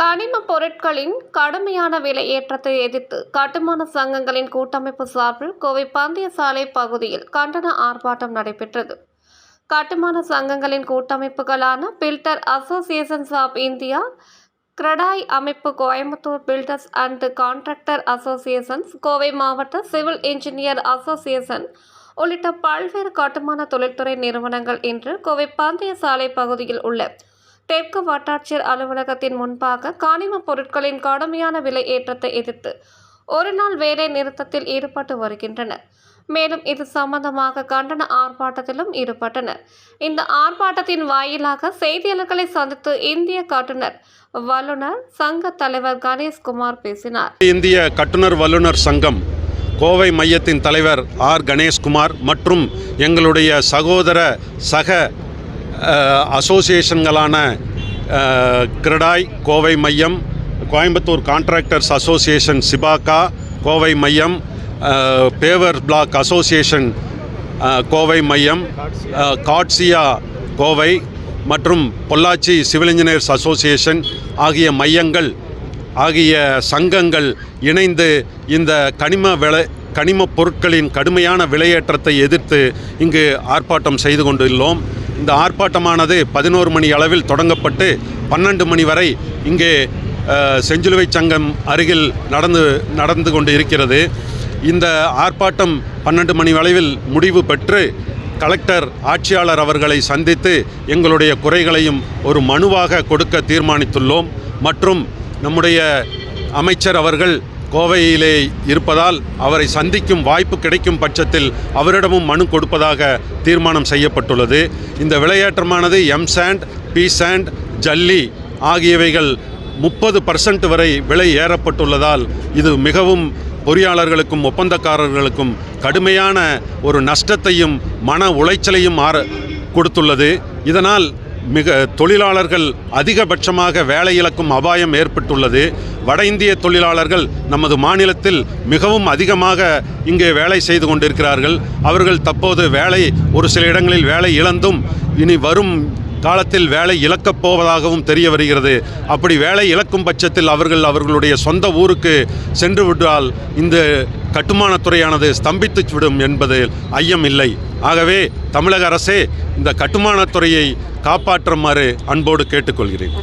பொருட்களின் கடுமையான விலை ஏற்றத்தை எதிர்த்து கட்டுமான சங்கங்களின் கூட்டமைப்பு சார்பில் கோவை பந்தயசாலை பகுதியில் கண்டன ஆர்ப்பாட்டம் நடைபெற்றது. கட்டுமான சங்கங்களின் கூட்டமைப்புகளான builder associations of India CREDAI அமைப்பு Coimbatore builders and contractor associations Kovai மாவட்ட சிவில் இன்ஜினியர் அசோசியேஷன் உள்ளிட்ட பல்வேறு கட்டுமான தொழில்துறை நிறுவனங்கள் இன்று கோவை பந்தய சாலை பகுதியில் உள்ள தெற்கு வட்டாட்சியர் அலுவலகத்தின் முன்பாக காணிம பொருட்களின் கடுமையான விலை ஏற்றத்தை எதிர்த்து ஒரு நாள் வேலை நிறுத்தத்தில் ஈடுபட்டு வருகின்றனர். மேலும் இது சம்பந்தமாக கண்டன ஆர்ப்பாட்டத்திலும் ஈடுபட்டனர். இந்த ஆர்ப்பாட்டத்தின் வாயிலாக செய்தியாளர்களை சந்தித்து இந்திய கட்டுனர் வல்லுநர் சங்க தலைவர் கணேஷ்குமார் பேசினார். இந்திய கட்டுனர் வல்லுநர் சங்கம் கோவை மையத்தின் தலைவர் ஆர் கணேஷ்குமார் மற்றும் எங்களுடைய சகோதர சக அசோசியேஷன்களான கிரடாய் கோவை மையம் கோயம்புத்தூர் கான்ட்ராக்டர்ஸ் அசோசியேஷன் சிபாக்கா கோவை மையம் பேவர் பிளாக் அசோசியேஷன் கோவை மையம் காட்சியா கோவை மற்றும் பொள்ளாச்சி சிவில் இன்ஜினியர்ஸ் அசோசியேஷன் ஆகிய மையங்கள் ஆகிய சங்கங்கள் இணைந்து இந்த கனிம விளை கனிமப் பொருட்களின் கடுமையான விலையேற்றத்தை எதிர்த்து இங்கு ஆர்ப்பாட்டம் செய்து கொண்டுள்ளோம். இந்த ஆர்ப்பாட்டமானது பதினோரு மணி அளவில் தொடங்கப்பட்டு பன்னெண்டு மணி வரை இங்கே செஞ்சிலுவை சங்கம் அருகில் நடந்து நடந்து கொண்டு இருக்கிறது இந்த ஆர்ப்பாட்டம் பன்னெண்டு மணி வளைவில் முடிவு பெற்று கலெக்டர் ஆட்சியாளர் அவர்களை சந்தித்து எங்களுடைய குறைகளையும் ஒரு மனுவாக கொடுக்க தீர்மானித்துள்ளோம். மற்றும் நம்முடைய அமைச்சர் அவர்கள் கோவையிலே இருப்பதால் அவரை சந்திக்கும் வாய்ப்பு கிடைக்கும் பட்சத்தில் அவரிடமும் மனு கொடுப்பதாக தீர்மானம் செய்யப்பட்டுள்ளது. இந்த விளையாட்டமானது எம் சாண்ட் பி சாண்ட் ஜல்லி ஆகியவைகள் முப்பது பர்சன்ட் வரை விலை ஏறப்பட்டுள்ளதால் இது மிகவும் பொறியாளர்களுக்கும் ஒப்பந்தக்காரர்களுக்கும் கடுமையான ஒரு நஷ்டத்தையும் மன உளைச்சலையும் ஆற கொடுத்துள்ளது. இதனால் மிக தொழிலாளர்கள் அதிகபட்சமாக வேலை இழக்கும் அபாயம் ஏற்பட்டுள்ளது. வட இந்திய தொழிலாளர்கள் நமது மாநிலத்தில் மிகவும் அதிகமாக இங்கே வேலை செய்து கொண்டிருக்கிறார்கள். அவர்கள் தற்போது வேலை ஒரு சில இடங்களில் வேலை இழந்தும் இனி வரும் காலத்தில் வேலை இழக்கப் போவதாகவும் தெரிய வருகிறது. அப்படி வேலை இழக்கும் பட்சத்தில் அவர்கள் அவர்களுடைய சொந்த ஊருக்கு சென்று விட்டால் இந்த கட்டுமானத்துறையானது ஸ்தம்பித்து விடும் என்பது ஐயம் இல்லை. ஆகவே தமிழக அரசே இந்த கட்டுமானத்துறையை காப்பாற்றுமாறு அன்போடு கேட்டுக்கொள்கிறேன்.